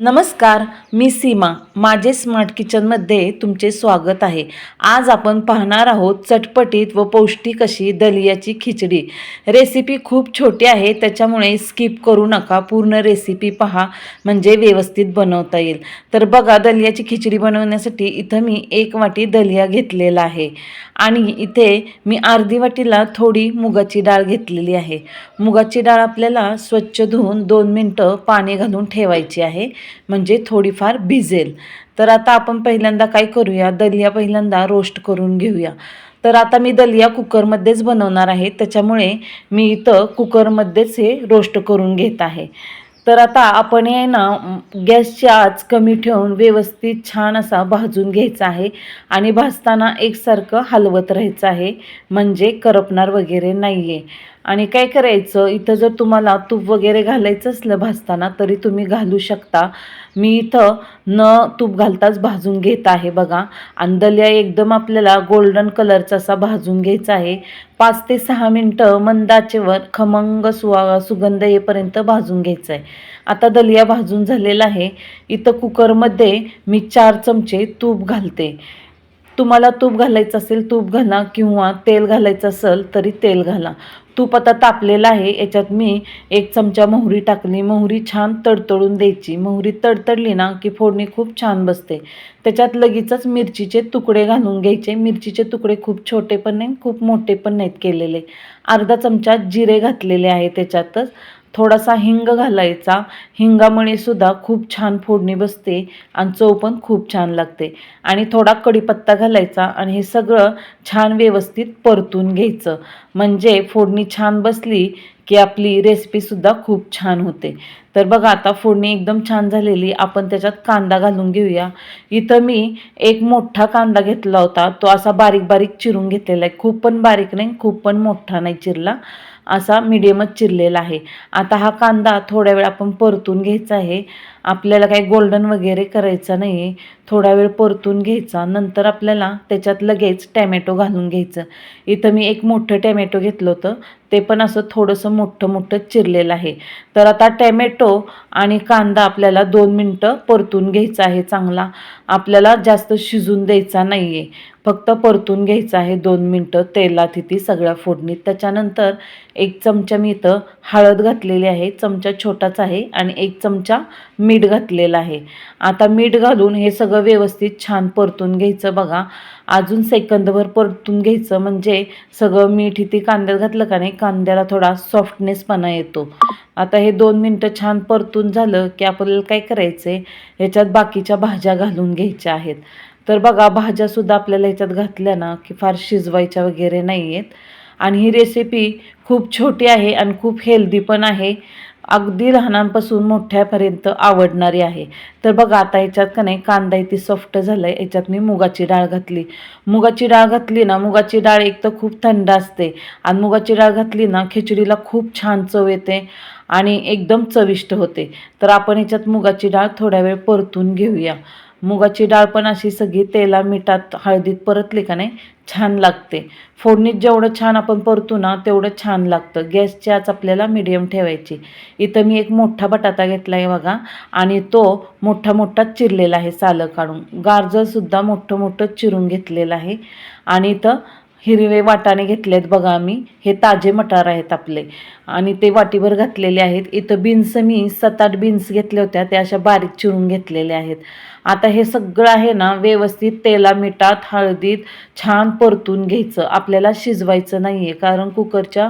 नमस्कार मी सीमा. माझे स्मार्ट किचनमध्ये तुमचे स्वागत आहे. आज आपण पाहणार आहोत चटपटीत व पौष्टिक अशी दलियाची खिचडी. रेसिपी खूप छोटी आहे त्याच्यामुळे स्किप करू नका. पूर्ण रेसिपी पहा म्हणजे व्यवस्थित बनवता येईल. तर बघा दलियाची खिचडी बनवण्यासाठी इथं मी एक वाटी दलिया घेतलेला आहे. आणि इथे मी अर्धी वाटीला थोडी मुगाची डाळ घेतलेली आहे. मुगाची डाळ आपल्याला स्वच्छ धुवून दोन मिनटं पाणी घालून ठेवायची आहे. म्हणजे थोडीफार भिजेल. तर आता आपण पहिल्यांदा काय करूया? दलिया पहिल्यांदा रोस्ट करून घेऊया. तर आता मी दलिया कुकरमध्येच बनवणार आहे. त्याच्यामुळे मी इथं कुकरमध्येच हे रोस्ट करून घेत आहे. तर आता आपण हे ना गॅसची आच कमी ठेवून व्यवस्थित छान असा भाजून घ्यायचा आहे. आणि भाजताना एकसारखं हलवत राहायचं आहे. म्हणजे करपणार वगैरे नाही आहे आणि काय करायचं? इथं जर तुम्हाला तूप वगैरे घालायचं असलं भाजताना तरी तुम्ही घालू शकता. मी इथं न तूप घालताच भाजून घेत आहे बघा. आणि दलिया एकदम आपल्याला गोल्डन कलरचा असा भाजून घ्यायचा आहे. पाच ते सहा मिनटं मंदाचेवर खमंग सुवा सुगंध येईपर्यंत भाजून घ्यायचं आहे. आता दलिया भाजून झालेला आहे. इथं कुकरमध्ये मी चार चमचे तूप घालते. तुम्हाला तूप घालायचं असेल तूप घाला किंवा तेल घालायचं असेल तरी तेल घाला. तूप आता तापलेलं आहे याच्यात मी एक चमचा मोहरी टाकली. मोहरी छान तडतडून द्यायची. मोहरी तडतडली ना की फोडणी खूप छान बसते. त्याच्यात लगेचच मिरचीचे तुकडे घालून घ्यायचे. मिरचीचे तुकडे खूप छोटे पण नाही खूप मोठे पण नाहीत केलेले. अर्धा चमचा जिरे घातलेले आहे त्याच्यातच. थोडासा हिंग घालायचा. हिंगामुळे सुद्धा खूप छान फोडणी बसते आणि चव पण खूप छान लागते. आणि थोडा कढीपत्ता घालायचा आणि हे सगळं छान व्यवस्थित परतून घ्यायचं. म्हणजे फोडणी छान बसली की आपली रेसिपीसुद्धा खूप छान होते. तर बघा आता फोडणी एकदम छान झालेली. आपण त्याच्यात कांदा घालून घेऊया. इथं मी एक मोठा कांदा घेतला होता. तो असा बारीक बारीक चिरून घेतलेला आहे. खूप पण बारीक नाही खूप पण मोठा नाही चिरला. असा मिडियमच चिरलेला आहे. आता हा कांदा थोड्या वेळ आपण परतून घ्यायचा आहे. आपल्याला काही गोल्डन वगैरे करायचं नाही आहे थोडा वेळ परतून घ्यायचा. नंतर आपल्याला त्याच्यात लगेच टॅमॅटो घालून घ्यायचं. इथं मी एक मोठं टॅमॅटो घेतलं होतं. ते पण असं थोडंसं मोठं मोठं चिरलेलं आहे. तर आता टॅमॅटो आणि कांदा आपल्याला दोन मिनटं परतून घ्यायचा आहे चांगला. आपल्याला जास्त शिजून द्यायचा नाही आहे फक्त परतून घ्यायचं आहे दोन मिनटं. तेलात इथे सगळ्या फोडणीत. त्याच्यानंतर एक चमचा मी इथं हळद घातलेली आहे. चमचा छोटाच आहे आणि एक चमचा मीठ मीठ घातलेलं आहे. आता मीठ घालून हे सगळं व्यवस्थित छान परतून घ्यायचं बघा. अजून सेकंदभर परतून घ्यायचं म्हणजे सगळं मीठ इथे कांद्यात घातलं का नाही कांद्याला थोडा सॉफ्टनेसपणा येतो. आता हे दोन मिनटं छान परतून झालं की आपल्याला काय करायचं आहे ह्याच्यात बाकीच्या भाज्या घालून घ्यायच्या आहेत. तर बघा भाज्यासुद्धा आपल्याला ह्याच्यात घातल्या ना की फार शिजवायच्या वगैरे नाही आहेत आणि ही रेसिपी खूप छोटी आहे आणि खूप हेल्दी पण आहे. अगदी लहानांपासून मोठ्यापर्यंत आवडणारी आहे. तर बघा आता याच्यात का नाही कांदा इथे सॉफ्ट झाला आहे याच्यात मी मुगाची डाळ घातली. मुगाची डाळ घातली ना मुगाची डाळ एक तर खूप थंड असते आणि मुगाची डाळ घातली ना खिचडीला खूप छान चव येते आणि एकदम चविष्ट होते. तर आपण याच्यात मुगाची डाळ थोड्या वेळ परतून घेऊया. मुगाची डाळ पण अशी सगळी तेला मिठात हळदीत परतली का नाही छान लागते. फोडणीत जेवढं छान आपण परतू ना तेवढं छान लागतं. गॅसची आज आपल्याला मिडियम ठेवायची. इथं मी एक मोठा बटाटा घेतला आहे बघा. आणि तो मोठा मोठा चिरलेला आहे सालं काढून. गाजरसुद्धा मोठं मोठं चिरून घेतलेलं आहे. आणि इथं हिरवे वाटाणे घेतलेत बघा आम्ही. हे ताजे मटार आहेत आपले. आणि ते वाटीभर घातलेले आहेत. इथं बीन्स मी सात आठ बीन्स घेतल्या होत्या. त्या अशा बारीक चिरून घेतलेल्या आहेत. आता हे सगळं आहे ना व्यवस्थित तेला मिठात हळदीत छान परतून घ्यायचं. आपल्याला शिजवायचं नाही आहे कारण कुकरच्या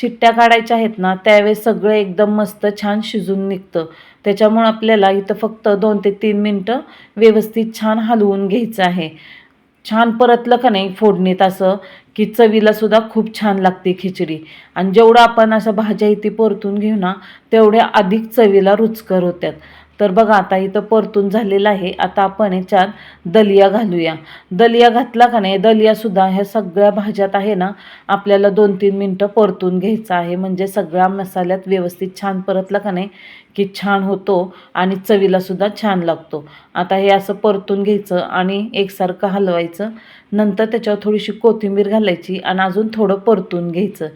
शिट्ट्या काढायच्या आहेत ना त्यावेळेस सगळं एकदम मस्त छान शिजून निघतं. त्याच्यामुळं आपल्याला इथं फक्त दोन ते तीन मिनटं व्यवस्थित छान हलवून घ्यायचं आहे. छान परतलं का नाही फोडणीत असं की चवीला सुद्धा खूप छान लागते खिचडी. आणि जेवढं आपण अशा भाज्या इथे परतून घेऊ ना तेवढ्या अधिक चवीला रुचकर होत्यात. तर बघा आता इथं परतून झालेलं आहे. आता आपण याच्यात दलिया घालूया. दलिया घातला का नाही? दलियासुद्धा ह्या सगळ्या भाज्यात आहे ना आपल्याला दोन तीन मिनटं परतून घ्यायचं आहे. म्हणजे सगळ्या मसाल्यात व्यवस्थित छान परतला का नाही की छान होतो आणि चवीलासुद्धा छान लागतो. आता हे असं परतून घ्यायचं आणि एकसारखं हलवायचं. नंतर त्याच्यावर थोडीशी कोथिंबीर घालायची आणि अजून थोडं परतून घ्यायचं.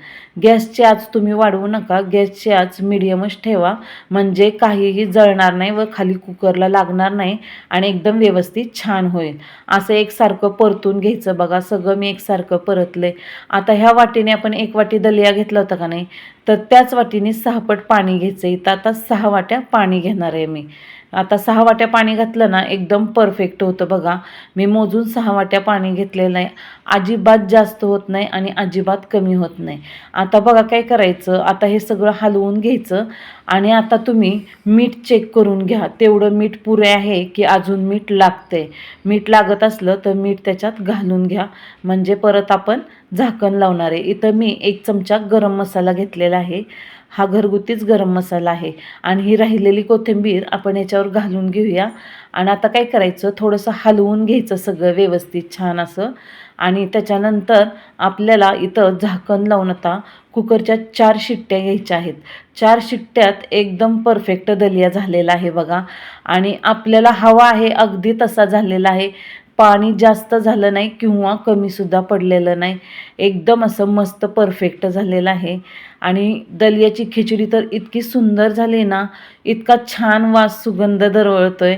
गॅसची आच तुम्ही वाढवू नका. गॅसची आच मिडियमच ठेवा. म्हणजे काहीही जळणार नाही. व खाली कुकरला लागणार नाही आणि एकदम व्यवस्थित छान होईल. असं एकसारखं परतून घ्यायचं बघा. सगळं मी एकसारखं परतले आता ह्या वाटीने आपण एक वाटी दलिया घेतला होता का नाही? तर त्याच वाटीने सहापट पाणी घ्यायचं. आहे इथं आता सहा वाट्या पाणी घेणार आहे मी. आता सहा वाट्या पाणी घातलं ना एकदम परफेक्ट होतं बघा. मी मोजून सहा वाट्या पाणी घेतलेलं आहे. अजिबात जास्त होत नाही आणि अजिबात कमी होत नाही. आता बघा काय करायचं? आता हे सगळं हलवून घ्यायचं आणि आता तुम्ही मीठ चेक करून घ्या. तेवढं मीठ पुरे आहे की अजून मीठ लागते मीठ लागत असलं तर मीठ त्याच्यात घालून घ्या. म्हणजे परत आपण झाकण लावणार आहे. इथं मी एक चमचा गरम मसाला घेतलेला आहे. हा घरगुतीच गरम मसाला आहे. आणि ही राहिलेली कोथिंबीर आपण याच्यावर घालून घेऊया. आणि आता काय करायचं? थोडंसं हलवून घ्यायचं सगळं व्यवस्थित छान असं. आणि त्याच्यानंतर आपल्याला इथं झाकण लावून आता कुकरच्या चार शिट्ट्या घ्यायच्या आहेत. चार शिट्ट्यात एकदम परफेक्ट दलिया झालेला आहे बघा. आणि आपल्याला हवा आहे अगदी तसा झालेला आहे. पाणी जास्त झालं नाही किंवा कमीसुद्धा पडलेलं नाही. एकदम असं मस्त परफेक्ट झालेलं आहे. आणि दलियाची खिचडी तर इतकी सुंदर झाली ना इतका छान वास सुगंध दरवळतो आहे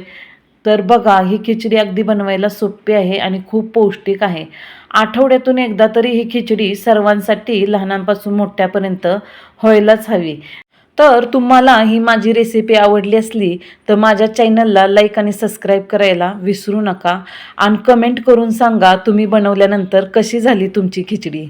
तर बघा ही खिचडी अगदी बनवायला सोपी आहे आणि खूप पौष्टिक आहे. आठवड्यातून एकदा तरी ही खिचडी सर्वांसाठी लहानांपासून मोठ्यापर्यंत व्हायलाच हवी. तर तुम्हाला ही माझी रेसिपी आवडली असली तर माझ्या चॅनलला लाईक आणि सबस्क्राईब करायला विसरू नका. आणि कमेंट करून सांगा तुम्ही बनवल्यानंतर कशी झाली तुमची खिचडी.